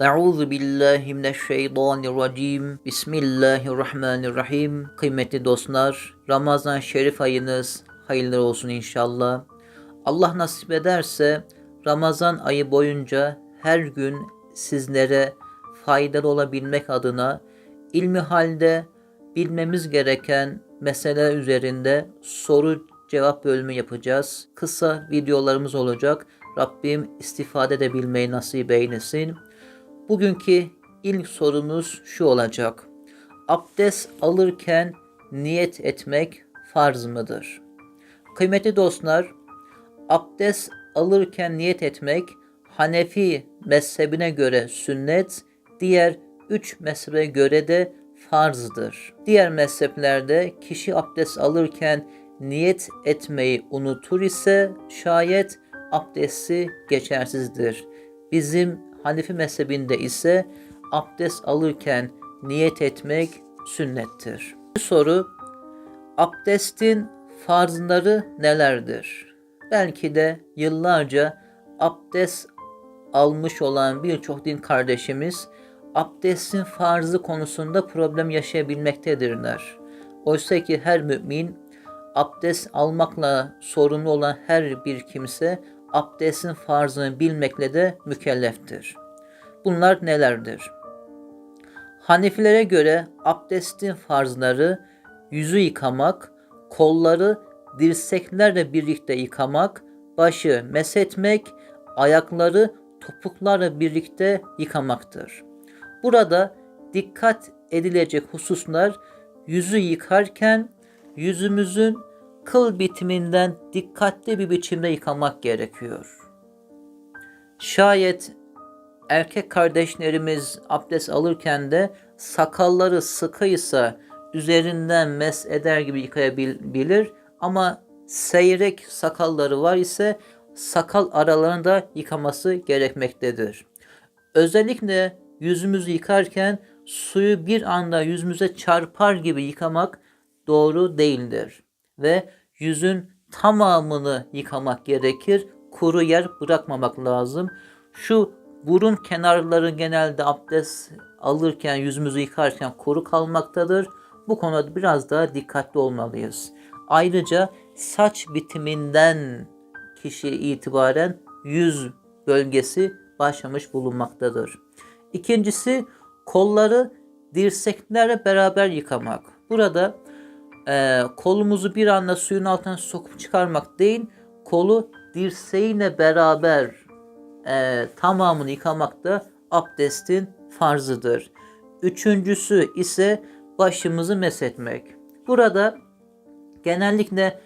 Euzu billahi mineşşeytanirracim. Bismillahirrahmanirrahim. Kıymetli dostlar, Ramazan şerif ayınız hayırlı olsun inşallah. Allah nasip ederse Ramazan ayı boyunca her gün sizlere faydalı olabilmek adına ilmi halde bilmemiz gereken mesele üzerinde soru cevap bölümü yapacağız. Kısa videolarımız olacak. Rabbim istifade edebilmeyi nasip eylesin. Bugünkü ilk sorumuz şu olacak. Abdest alırken niyet etmek farz mıdır? Kıymetli dostlar, abdest alırken niyet etmek Hanefi mezhebine göre sünnet, diğer üç mezhebe göre de farzdır. Diğer mezheplerde kişi abdest alırken niyet etmeyi unutur ise şayet abdesti geçersizdir. Bizim Hanefi mezhebinde ise abdest alırken niyet etmek sünnettir. Bu soru abdestin farzları nelerdir? Belki de yıllarca abdest almış olan birçok din kardeşimiz abdestin farzı konusunda problem yaşayabilmektedirler. Oysa ki her mümin abdest almakla sorumlu olan her bir kimse abdestin farzını bilmekle de mükelleftir. Bunlar nelerdir? Hanefilere göre abdestin farzları yüzü yıkamak, kolları dirseklerle birlikte yıkamak, başı mesetmek, ayakları topuklarla birlikte yıkamaktır. Burada dikkat edilecek hususlar yüzü yıkarken yüzümüzün kıl bitiminden dikkatli bir biçimde yıkamak gerekiyor. Şayet erkek kardeşlerimiz abdest alırken de sakalları sıkıysa üzerinden mes eder gibi yıkayabilir ama seyrek sakalları var ise sakal aralarında yıkaması gerekmektedir. Özellikle yüzümüzü yıkarken suyu bir anda yüzümüze çarpar gibi yıkamak doğru değildir ve yüzün tamamını yıkamak gerekir. Kuru yer bırakmamak lazım. Şu burun kenarları genelde abdest alırken, yüzümüzü yıkarken kuru kalmaktadır. Bu konuda biraz daha dikkatli olmalıyız. Ayrıca saç bitiminden kişi itibaren yüz bölgesi başlamış bulunmaktadır. İkincisi kolları dirseklerle beraber yıkamak. Burada e, kolumuzu bir anda suyun altına sokup çıkarmak değil, kolu dirseğine beraber e, tamamını yıkamak da abdestin farzıdır. Üçüncüsü ise başımızı mesetmek. Burada genellikle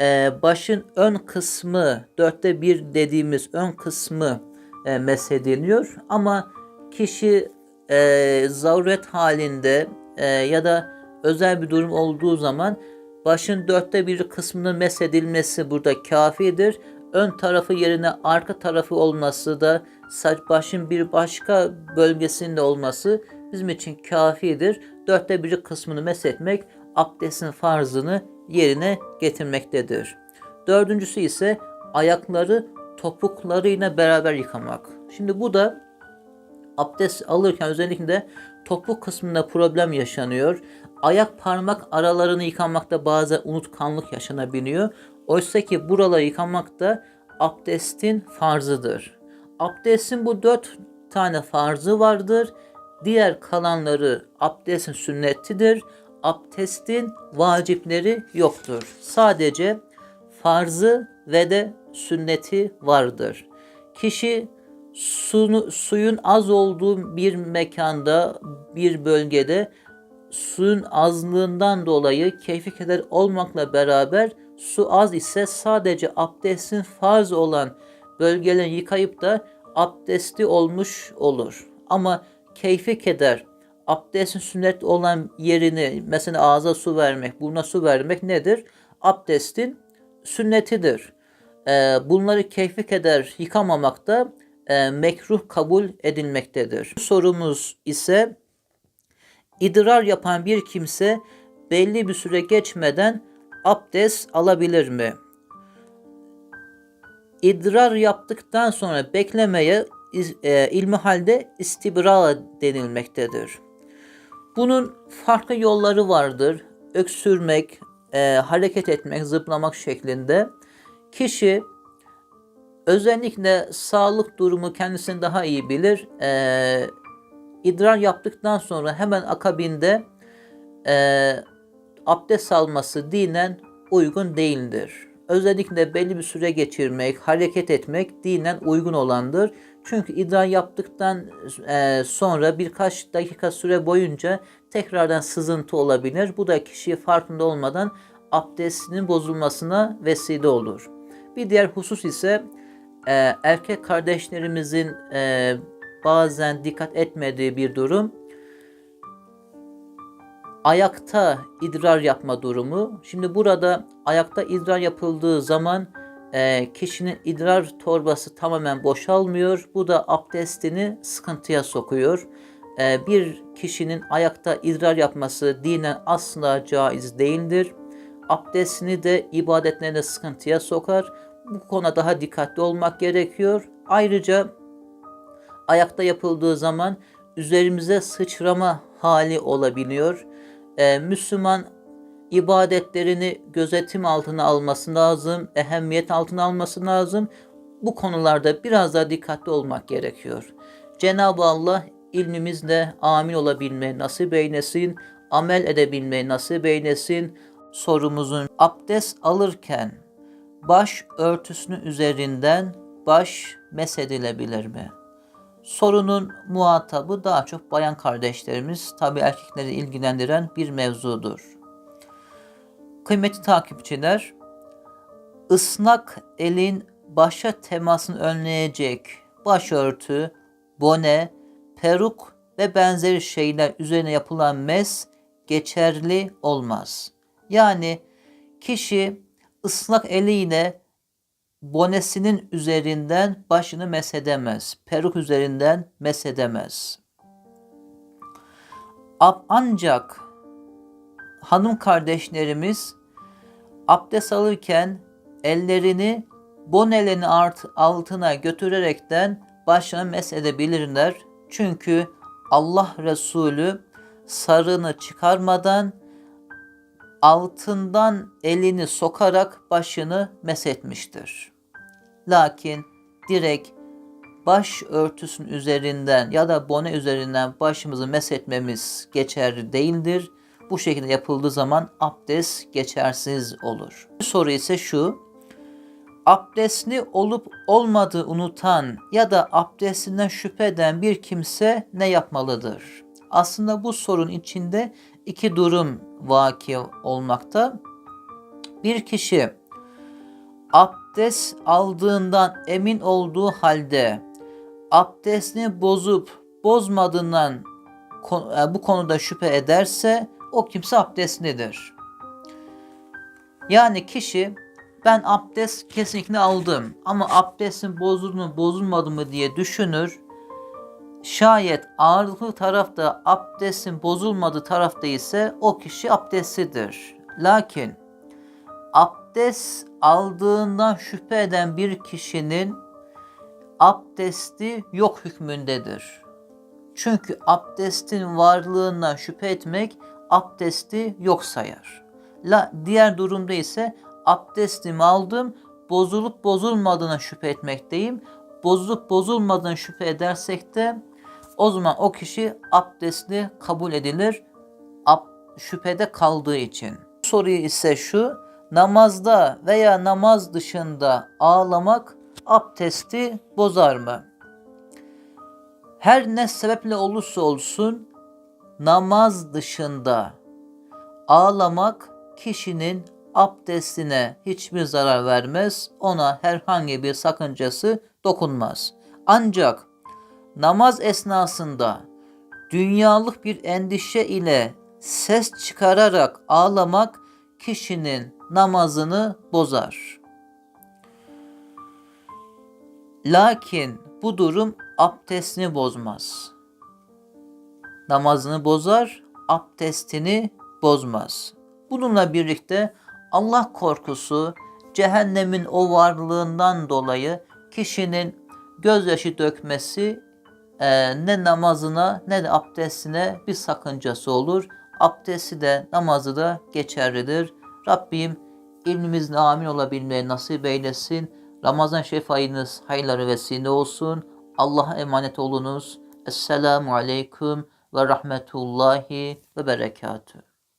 e, başın ön kısmı, dörtte bir dediğimiz ön kısmı e, mesediliyor. Ama kişi e, zaruret halinde e, ya da özel bir durum olduğu zaman başın dörtte bir kısmının mesedilmesi burada kafidir. Ön tarafı yerine arka tarafı olması da saç başın bir başka bölgesinde olması bizim için kafidir. Dörtte bir kısmını mesetmek abdestin farzını yerine getirmektedir. Dördüncüsü ise ayakları topuklarıyla beraber yıkamak. Şimdi bu da abdest alırken özellikle topuk kısmında problem yaşanıyor. Ayak parmak aralarını yıkamakta bazen unutkanlık yaşanabiliyor. Oysa ki buraları yıkamak da abdestin farzıdır. Abdestin bu dört tane farzı vardır. Diğer kalanları abdestin sünnetidir. Abdestin vacipleri yoktur. Sadece farzı ve de sünneti vardır. Kişi sunu, suyun az olduğu bir mekanda, bir bölgede suyun azlığından dolayı keyfi keder olmakla beraber su az ise sadece abdestin farz olan bölgelerini yıkayıp da abdesti olmuş olur. Ama keyfi keder, abdestin sünnet olan yerini mesela ağza su vermek, buruna su vermek nedir? Abdestin sünnetidir. Ee, bunları keyfi keder yıkamamak da e, mekruh kabul edilmektedir. Sorumuz ise idrar yapan bir kimse belli bir süre geçmeden abdest alabilir mi? İdrar yaptıktan sonra beklemeye e, ilmi halde istibra denilmektedir. Bunun farklı yolları vardır. Öksürmek, e, hareket etmek, zıplamak şeklinde. Kişi özellikle sağlık durumu kendisini daha iyi bilir. E, idrar yaptıktan sonra hemen akabinde e, abdest alması dinen uygun değildir. Özellikle belli bir süre geçirmek, hareket etmek dinen uygun olandır. Çünkü idrar yaptıktan e, sonra birkaç dakika süre boyunca tekrardan sızıntı olabilir. Bu da kişiye farkında olmadan abdestinin bozulmasına vesile olur. Bir diğer husus ise e, erkek kardeşlerimizin e, bazen dikkat etmediği bir durum ayakta idrar yapma durumu. Şimdi burada ayakta idrar yapıldığı zaman e, kişinin idrar torbası tamamen boşalmıyor. Bu da abdestini sıkıntıya sokuyor. E, bir kişinin ayakta idrar yapması dinen asla caiz değildir. Abdestini de ibadetlerine sıkıntıya sokar. Bu konuda daha dikkatli olmak gerekiyor. Ayrıca ayakta yapıldığı zaman üzerimize sıçrama hali olabiliyor. Ee, Müslüman ibadetlerini gözetim altına alması lazım, ehemmiyet altına alması lazım. Bu konularda biraz daha dikkatli olmak gerekiyor. Cenab-ı Allah ilmimizle amil olabilmeyi nasip eylesin, amel edebilmeyi nasip eylesin. Sorumuzun abdest alırken baş örtüsünün üzerinden baş mesedilebilir mi? Sorunun muhatabı daha çok bayan kardeşlerimiz, tabi erkekleri ilgilendiren bir mevzudur. Kıymetli takipçiler, ıslak elin başa temasını önleyecek başörtü, bone, peruk ve benzeri şeyler üzerine yapılan mes geçerli olmaz. Yani kişi ıslak eliyle bonesinin üzerinden başını mesedemez. Peruk üzerinden mesedemez. Ancak hanım kardeşlerimiz abdest alırken ellerini bonelerini altına götürerekten başına mesedebilirler. Çünkü Allah Resulü sarığını çıkarmadan altından elini sokarak başını mesetmiştir. Lakin direkt baş örtüsünün üzerinden ya da bone üzerinden başımızı mesetmemiz geçerli değildir. Bu şekilde yapıldığı zaman abdest geçersiz olur. Soru ise şu. Abdestli olup olmadığı unutan ya da abdestinden şüphe eden bir kimse ne yapmalıdır? Aslında bu sorun içinde iki durum vaki olmakta. Bir kişi abdest aldığından emin olduğu halde abdestini bozup bozmadığından e, bu konuda şüphe ederse o kimse abdestlidir. Yani kişi ben abdest kesinlikle aldım ama abdestin bozuldu mu bozulmadı mı diye düşünür. Şayet ağırlıklı tarafta abdestin bozulmadığı tarafta ise o kişi abdestlidir. Lakin abdest aldığından şüphe eden bir kişinin abdesti yok hükmündedir. Çünkü abdestin varlığından şüphe etmek abdesti yok sayar. La, diğer durumda ise abdestimi aldım, bozulup bozulmadığına şüphe etmekteyim. Bozulup bozulmadığına şüphe edersek de o zaman o kişi abdestli kabul edilir ab, şüphede kaldığı için. Soruyu ise şu, namazda veya namaz dışında ağlamak abdesti bozar mı? Her ne sebeple olursa olsun namaz dışında ağlamak kişinin abdestine hiçbir zarar vermez, ona herhangi bir sakıncası dokunmaz. Ancak namaz esnasında dünyalık bir endişe ile ses çıkararak ağlamak kişinin namazını bozar. Lakin bu durum abdestini bozmaz. Namazını bozar, abdestini bozmaz. Bununla birlikte Allah korkusu, cehennemin o varlığından dolayı kişinin gözyaşı dökmesi e, ne namazına ne de abdestine bir sakıncası olur. Abdesti de namazı da geçerlidir. Rabbim ilmimizin amin olabilmeyi nasip eylesin. Ramazan şerif ayınız hayırları vesile olsun. Allah'a emanet olunuz. Esselamu aleyküm ve rahmetullahi ve berekatühü.